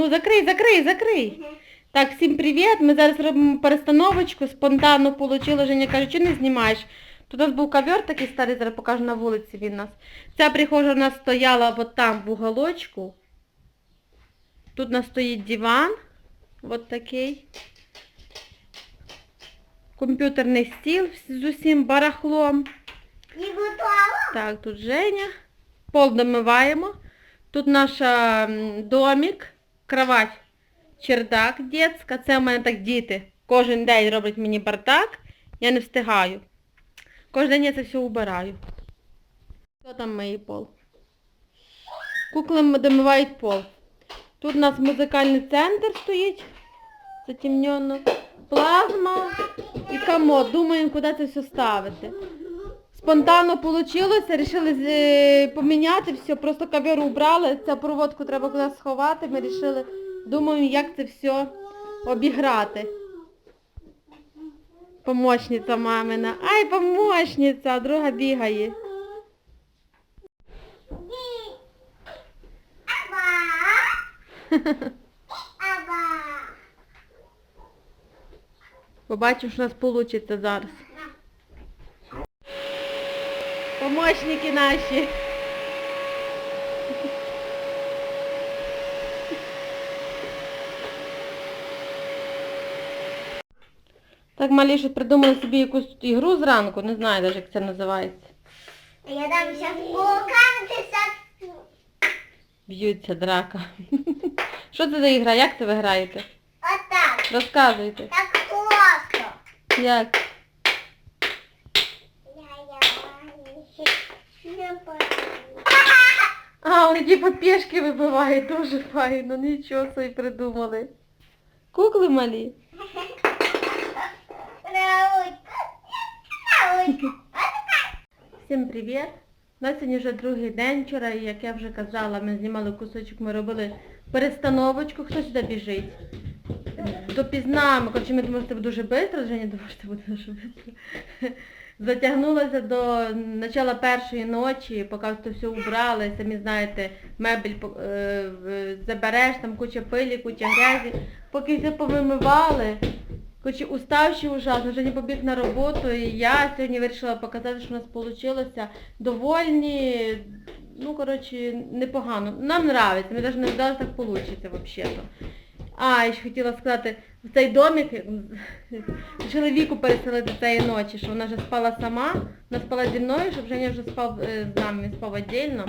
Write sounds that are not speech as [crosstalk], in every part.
Ну, закрий, закрий, закрий. Так, всім привіт. Ми зараз робимо перестановочку. Спонтанно вийшло. Женя каже, чи не знімаєш? Тут у нас був ковер такий старий, зараз покажу на вулиці він у нас. Ця прихожа у нас стояла от там в уголочку. Тут у нас стоїть диван. От такий. Комп'ютерний стіл з усім барахлом. Не готова? Так, тут Женя. Пол домиваємо. Тут наш домик, кровать, чердак дітська. Це в мене так діти. Кожен день роблять мені бардак. Я не встигаю. Кожен день я це все убираю. Хто там миє пол? Кукли домивають пол. Тут у нас музикальний центр стоїть. Затемнено. Плазма і комод. Думаємо, куди це все ставити. Спонтанно вийшло, вирішили е, поміняти все, просто ковер убрали, цю проводку треба кудись сховати, ми вирішили, думаємо, як це все обіграти. Помощниця мамина. Ай, помощниця, друга бігає. [laughs] Побачимо, що у нас вийде зараз. Помощники наші. Так, малі щось придумали собі якусь ігру зранку, не знаю навіть, як це називається. Я дам сейчас покатися. Б'ються драка. [laughs] Що це за ігра? Як це ви граєте? Отак. Розказуйте. Так просто. Як? А, вони типу пішки вибивають, дуже файно, нічого собі придумали. Кукли малі. Всім привіт! У нас сьогодні вже другий день. Вчора, як я вже казала, ми знімали кусочок, ми робили перестановочку. Хто сюди біжить? Допізна, ми, коротше, ми думали, що це буде дуже швидко, Женя думала, що буде дуже швидко. Затягнулася до начала першої ночі, поки це все убрали, самі знаєте, мебель е, забереш, там куча пилі, куча грязі. Поки все повимивали, Короче, уставші ужасно, вже не побіг на роботу, і я сьогодні вирішила показати, що у нас вийшло довольні, ну, коротше, непогано. Нам подобається, ми навіть не знали, що так вийде взагалі-то. А, і ще хотіла сказати, в цей домик вирішили віку переселити цієї ночі, що вона вже спала сама, вона спала зі мною, щоб Женя вже спав е, з нами, він спав віддільно.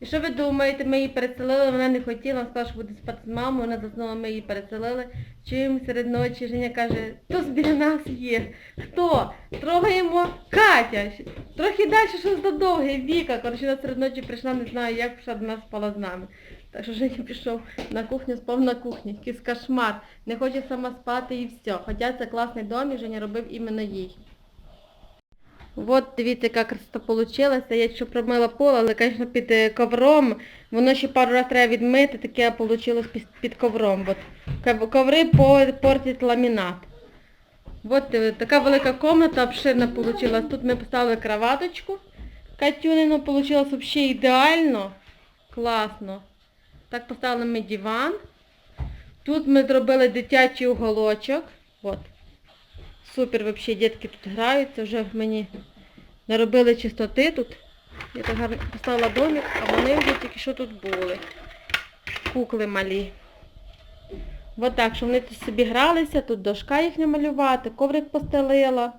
І що ви думаєте, ми її переселили, вона не хотіла, вона сказала, що буде спати з мамою, вона заснула, ми її переселили. Чуємо серед ночі, Женя каже, хто біля нас є? Хто? Трогаємо Катя. Трохи далі щось додовге, Віка. Коротше, вона серед ночі прийшла, не знаю як, прийшла до нас спала з нами. Так що Женя пішов на кухню, спав на кухні. Якийсь кошмар. Не хоче сама спати і все. Хоча це класний дом і Женя робив іменно їй. От дивіться, яка красота вийшла. Я ще промила пол, але, звісно, під е, ковром. Воно ще пару разів треба відмити, таке вийшло під, під ковром. От. Коври по- портять ламінат. От е, така велика кімната обширна вийшла. Тут ми поставили кроваточку. Катюнину вийшло взагалі ідеально. Класно. Так поставили ми диван. Тут ми зробили дитячий уголочок. От. Супер, взагалі, дітки тут граються, вже мені наробили чистоти тут. Я так поставила домик, а вони вже тільки що тут були. Кукли малі. Ось так, що вони тут собі гралися, тут дошка їх не малювати, коврик постелила.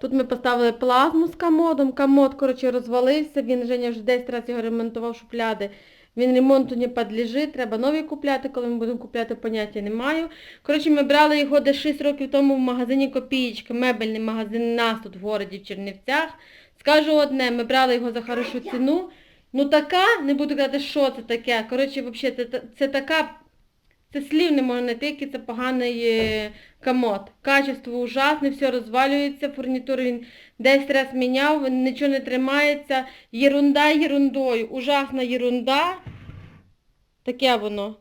Тут ми поставили плазму з комодом. Комод, коротше, розвалився, він Женя вже 10 разів його ремонтував шупляди. Він ремонту не підлежить, треба нові купляти, коли ми будемо купляти, поняття не маю. Коротше, ми брали його десь 6 років тому в магазині Копієчка, мебельний магазин у нас тут в городі в Чернівцях. Скажу одне, ми брали його за хорошу ціну. Ну така, не буду казати, що це таке. Коротше, взагалі, це, це така, це слів не можна знайти, який це поганий е, комод. Качество ужасне, все розвалюється, фурнітуру він 10 разів міняв, нічого не тримається. Єрунда ерундою, ужасна єрунда. Таке воно.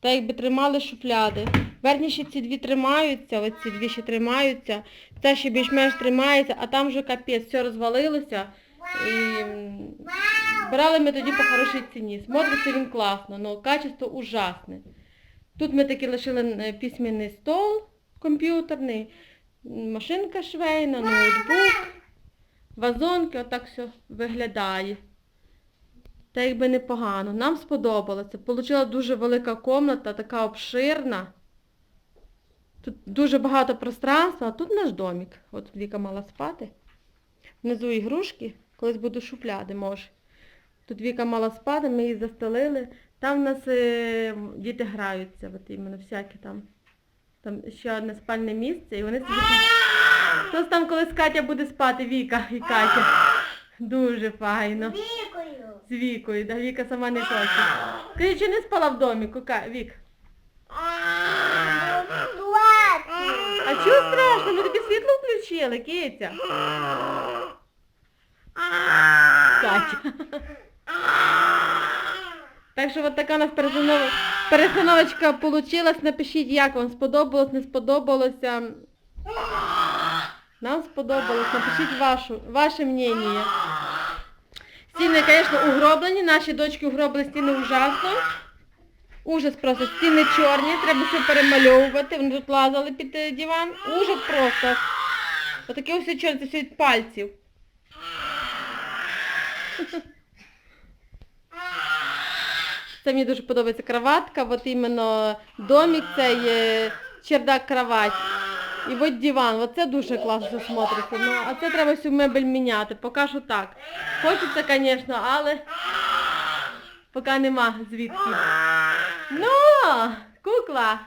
Так якби тримали шufляди. Верхні ще ці дві тримаються, оці дві ще тримаються. Це ще більш-менш тримається, а там вже капець, все розвалилося. І Брали ми тоді по хорошій ціні. Смотриться він класно, але качество ужасне. Тут ми таки лишили е, письменний стол комп'ютерний, машинка швейна, ноутбук, вазонки, отак все виглядає. Та якби непогано. Нам сподобалося. Получила дуже велика комната, така обширна. Тут дуже багато пространства, а тут наш домик. От Віка мала спати. Внизу ігрушки, колись буду шуфляди, може. Тут Віка мала спати, ми її застелили. Там в нас е, діти граються, от іменно всякі там. Там ще одне спальне місце, і вони собі там... Хтось там колись Катя буде спати, Віка і Катя. Дуже файно. Вікою. З Вікою, да Віка сама не хоче. Скажи, чи не спала в домі, Ка- Вік? А чого страшно? Ми тобі світло включили, Киця. Катя. [laughs] Так що от така у нас перестановочка получилась. Напишіть, як вам сподобалось, не сподобалося. Нам сподобалось. Напишіть вашу, ваше мнение. Стіни, звісно, угроблені. Наші дочки угробили стіни ужасно. Ужас просто. Стіни чорні, треба все перемальовувати. Вони тут лазали під е, диван. Ужас просто. Отаке все чорне, це все від пальців. [laughs] Це мені дуже подобається кроватка, от іменно домик цей е, чердак кровать. І от диван, от це дуже класно смотриться. Ну, а це треба всю мебель міняти. Поки що так. Хочеться, звісно, але поки нема звідки. Ну, кукла.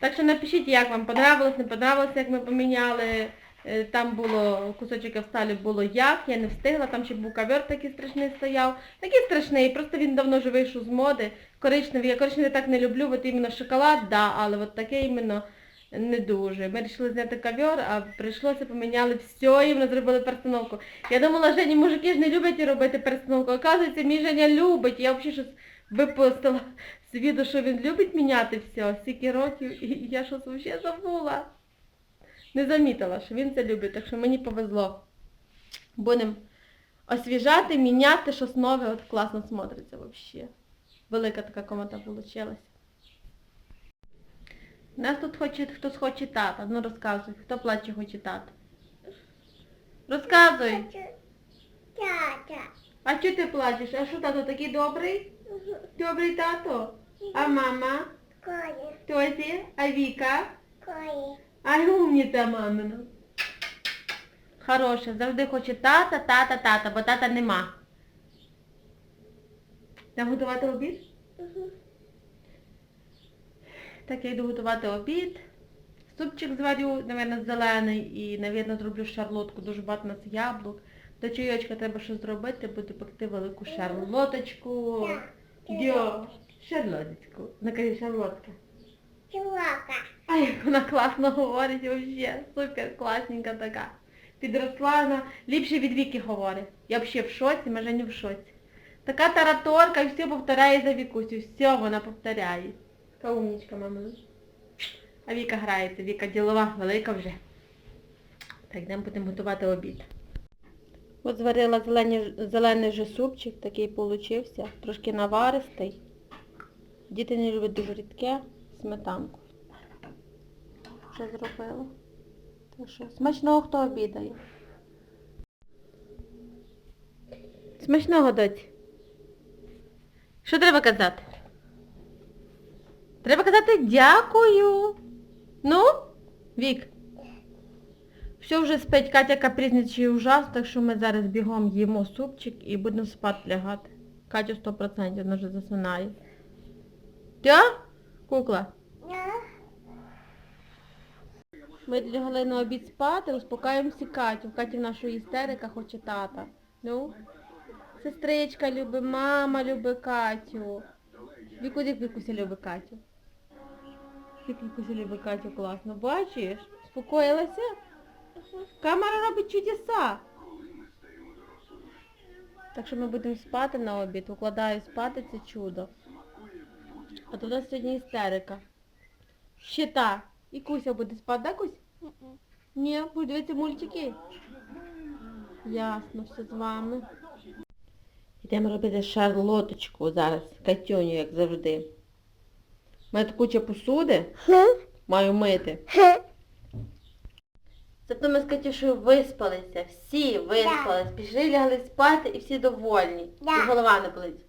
Так що напишіть, як вам понравилось, не понравилось, як ми поміняли. Е, Там було кусочок в сталі було як, я не встигла, там ще був ковер такий страшний стояв. Такий страшний, просто він давно вже вийшов з моди. Коричневий, я коричневий так не люблю, от іменно шоколад, да, але от таке іменно не дуже. Ми вирішили зняти ковер, а прийшлося поміняли все, і вони зробили перестановку. Я думала, Жені, мужики ж не люблять робити перестановку. Оказується, мій Женя любить. Я взагалі щось випустила з віду, що він любить міняти все, стільки років, і я щось взагалі забула. Не замітила, що він це любить, так що мені повезло. Будемо освіжати, міняти щось нове, от класно смотриться взагалі. Велика така комната вийшла. У нас тут хоче, хтось хоче тата. Ну розказуй, хто плаче хоче тата. Розказуй. Тятя. А чого ти плачеш? А що тато такий добрий? Добрий тато? А мама? Коля. Тьоті? А Віка? Коля. А умніця мамина. Хороша, завжди хоче тата, тата, тата, бо тата нема. Там готувати обід? Так, я йду готувати обід. Супчик зварю, мабуть, зелений і, мабуть, зроблю шарлотку. Дуже багато у нас яблук. До чайочка треба щось зробити, буду пекти велику шарлоточку. Дьо, шарлоточку. Накажи шарлотка. Чувака. А як вона класно говорить вообще. Супер класненька така. Підросла вона, ліпше від віки говорить. Я взагалі в шоці, ми Женя в шоці. Така тараторка і все повторяє за Вікусю. Все вона повторяє. Така умнічка, мама. А Віка грається, Віка ділова, велика вже. Так, йдемо будемо готувати обід. От зварила зелені, зелений же супчик, такий получився, трошки наваристий. Діти не люблять дуже рідке, сметанку. Вже зробила. Так що, смачного хто обідає. Смачного, доці. Що треба казати? Треба казати дякую. Ну, Вік. Все вже спить, Катя капризничає ужасно, так що ми зараз бігом їмо супчик і будемо спати лягати. Катю 100%, вона вже засинає. Тя? Кукла? Ми лягли на обід спати, успокаюємося Катю. В Каті в нашу істерика хоче тата. Ну? Сестричка любить, мама любить Катю. Віку, як Вікуся любить Катю. Як Вікуся любить Катю класно. Бачиш? Спокоїлася? Камера робить чудеса. Так що ми будемо спати на обід. Укладаю спати це чудо. А то у нас сьогодні істерика. Щита. І Куся буде спати, да, Кусь? Ні, буде дивитися мультики. Ясно, все з вами. Йдемо робити шарлоточку зараз, Катюню, як завжди. У мене тут куча посуди, маю мити. Зато ми з Катюшею виспалися, всі виспались, пішли, лягли спати і всі довольні. І голова не болить.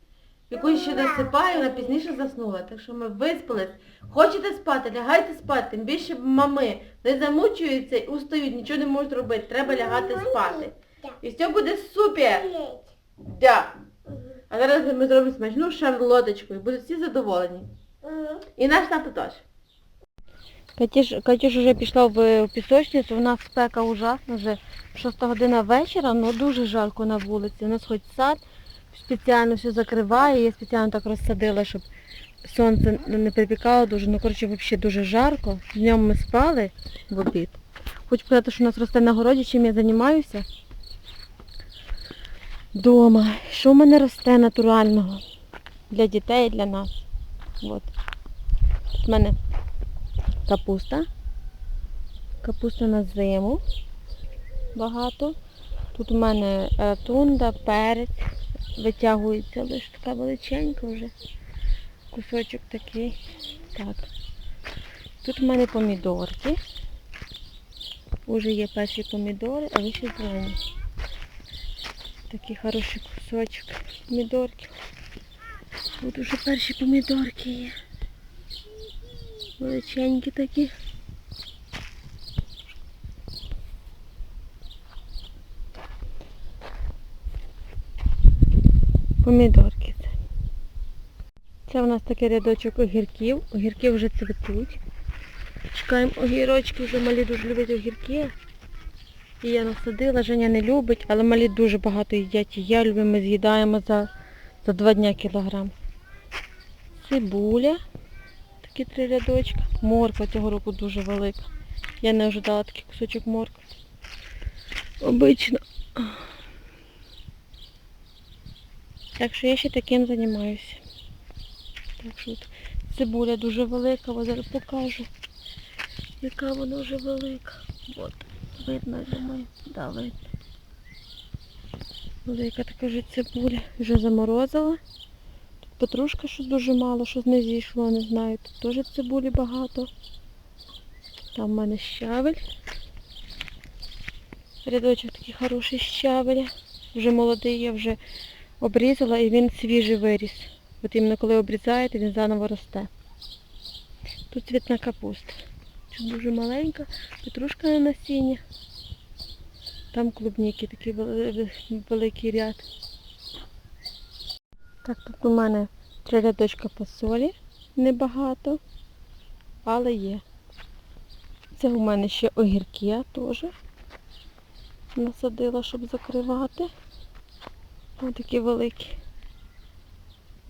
Яку ще досипаю, вона пізніше заснула. Так що ми виспались. Хочете спати, лягайте спати. Тим більше мами не замучуються і устають, нічого не можуть робити. Треба лягати спати. І все буде супер. Да. А зараз ми зробимо смачну шарлоточку і будуть всі задоволені. І наш тато теж. Катюш, Катюш вже пішла в пісочницю, у нас спека ужасна, вже 6 година вечора, але дуже жарко на вулиці. У нас хоч сад спеціально все закриває, я спеціально так розсадила, щоб сонце не припікало дуже. Ну, коротше, взагалі дуже жарко. Днем ми спали в обід. Хочу сказати, що у нас росте на городі, чим я займаюся. Дома. Що в мене росте натурального? Для дітей, для нас. От. Тут в мене капуста. Капуста на зиму. Багато. Тут у мене ратунда, перець. Витягується лише така величенька вже. Кусочок такий. Так. Тут у мене помідорки. Уже є перші помідори, але ще зелені. Такий хороший кусочок помідорків. Тут уже перші помідорки є. Величенькі такі. Помідорки це. У нас такий рядочок огірків. Огірки вже цвітуть. Чекаємо огірочки, вже малі дуже люблять огірки. І я насадила, Женя не любить, але малі дуже багато їдять. Я люблю, ми з'їдаємо за, за два дня кілограм. Цибуля. Такі три рядочка. Морква цього року дуже велика. Я не ожидала такий кусочок моркви. Обично. Так що я ще таким займаюся. Так що от цибуля дуже велика, ось зараз покажу. Яка вона вже велика. От, видно, я думаю. Да, видно. Велика така вже цибуля. Вже заморозила. Тут петрушка, що дуже мало, що не зійшло, не знаю. Тут теж цибулі багато. Там в мене щавель. Рядочок такий хороший щавеля. Вже молодий, я вже обрізала і він свіжий виріс. От іменно коли обрізаєте, він заново росте. Тут цвітна капуста. Це дуже маленька, петрушка на насіння. Там клубніки, такий великий ряд. Так, тут у мене три рядочка фасолі, небагато, але є. Це у мене ще огірки я теж насадила, щоб закривати. Ось такі великі.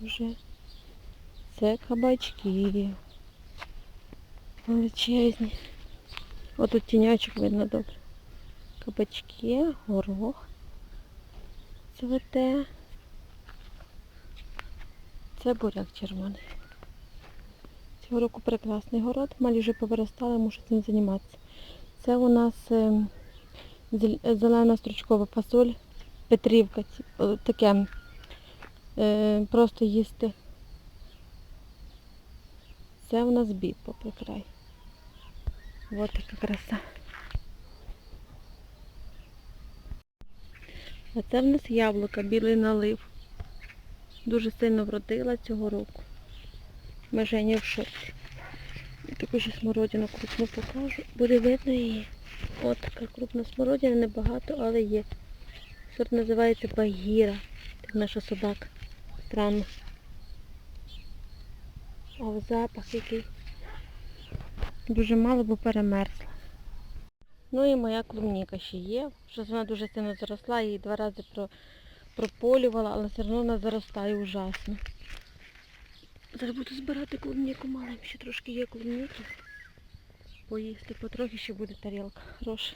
Вже. Це кабачки. Величезні. Ось тут тінячок видно добре. Кабачки, горох. Цвете. Це буряк червоний. Цього року прекрасний город. Малі вже повиростали, мушу цим займатися. Це у нас ем, зелена стручкова фасоль, петрівка, таке е, просто їсти. Це у нас біб попри край. Ось така краса. А це в нас яблука, білий налив. Дуже сильно вродила цього року. Ми Жені в шоці. Я таку ще смородину крупну покажу. Буде видно її. От така крупна смородина, небагато, але є. Сорт називається Багіра. Так наша собака. Странно. А в запах який. Дуже мало, бо перемерзла. Ну і моя клубніка ще є. Щось вона дуже сильно заросла, її два рази про, прополювала, але все одно вона заростає ужасно. Зараз буду збирати клубніку маленьку, ще трошки є клубніки. Поїсти потрохи ще буде тарілка. Хороша.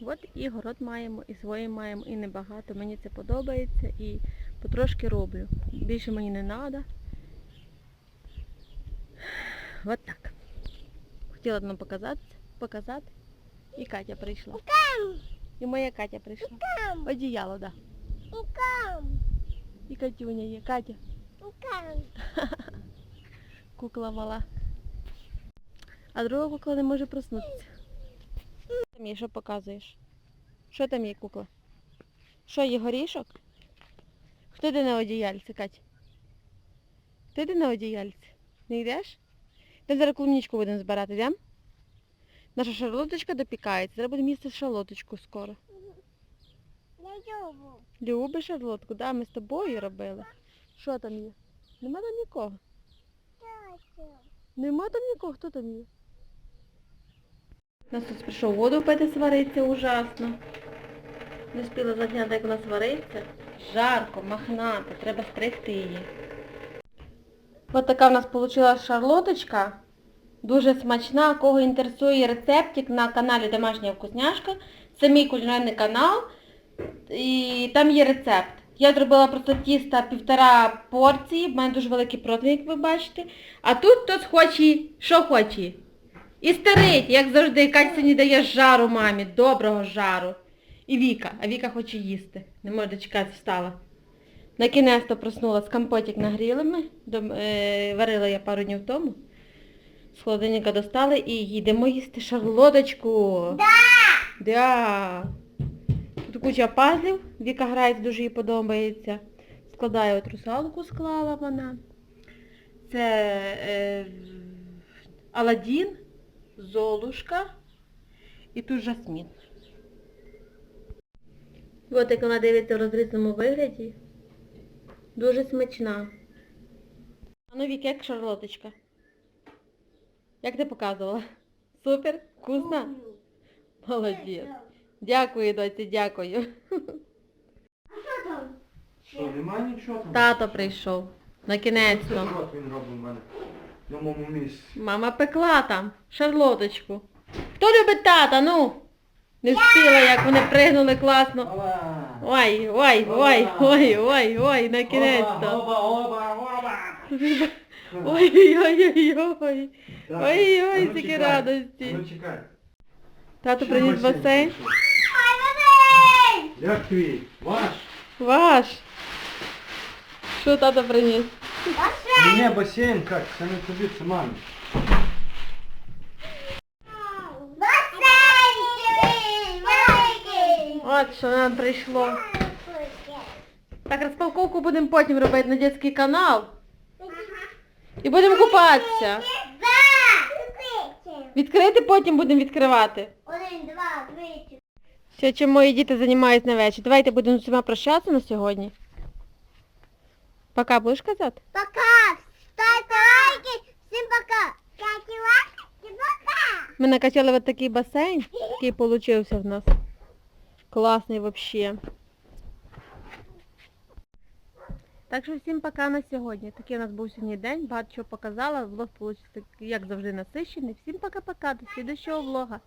От і город маємо, і своє маємо, і небагато. Мені це подобається і потрошки роблю. Більше мені не треба. От так. Хотіла б вам показати, показати. І Катя прийшла. І моя Катя прийшла. Одіяло, да. Кам. І Катюня є. Катя. [laughs] Кукла мала. А друга кукла не може проснутися. Там є, що показуєш? Що там є кукла? Що є горішок? Хто йде на одіяльці, Кать? Ти йде на одіяльці? Не йдеш? Ми зараз клубничку будемо збирати, йдемо? Наша шарлоточка допікається. Зараз будемо їсти шарлоточку скоро. Я люблю. Любиш шарлотку? Да, ми з тобою робили. Що там є? Нема там нікого. Нема там нікого, хто там є? У нас тут прийшов воду пити свариться ужасно. Не встигла зазняти, як вона свариться. Жарко, махната, треба стригти її. Ось така в нас вийшла шарлоточка. Дуже смачна. Кого інтересує рецептик на каналі Домашня вкусняшка. Це мій кулінарний канал. І там є рецепт. Я зробила просто тіста півтора порції, в мене дуже великий противень, як ви бачите. А тут хтось хоче, що хоче. І старить, як завжди, Катя сьогодні дає жару мамі, доброго жару. І Віка, а Віка хоче їсти. Не може дочекатися, встала. На кінець проснулась, компотик нагріли ми, дом- е, варила я пару днів тому. З холодильника достали і їдемо їсти шарлоточку. Да! Да. Тут куча пазлів, Віка грається, дуже їй подобається. Складає от русалку, склала вона. Це е, Аладдін, Золушка і тут Жасмін. От як вона дивиться в розрізному вигляді. Дуже смачна. А ну Вік, як шарлоточка? Як ти показувала? Супер? Вкусна? Молодець. Дякую, доці, дякую. Що там? Що, нема нічого там? Тато прийшов. На кінець-то. Він робить в мене. На моєму місці. Мама пекла там шарлоточку. Хто любить тата, ну? Не встигла, як вони пригнули класно. Ой, ой, ой, ой, ой, ой, на кінець-то. Оба, оба, оба! Ой, [laughs] ой, ой, ой, ой. Так, Ой, а ой, ну радості. Ну чекай. Тато приніс басейн. Як твій? Ваш? Ваш. Що тато приніс? Мені басейн, як? Це не тобі, це мамі. От що нам прийшло. Так, розпаковку будемо потім робити на дитячий канал. І будемо купатися. Відкрити потім будемо відкривати. Один, два, три. Все, чим мої діти займаються на вечір. Давайте будемо з усіма прощатися на сьогодні. Пока будеш казати? Пока. Ставьте лайки. Всім пока. Ставьте лайки. Пока. Ми накачали от такий басейн, який получився в нас. Класний взагалі. Так що всім пока на сьогодні. Такий у нас був сьогодні день, багато чого показала, влог вийшов, як завжди, насичений. Всім пока-пока, до слідущого влога.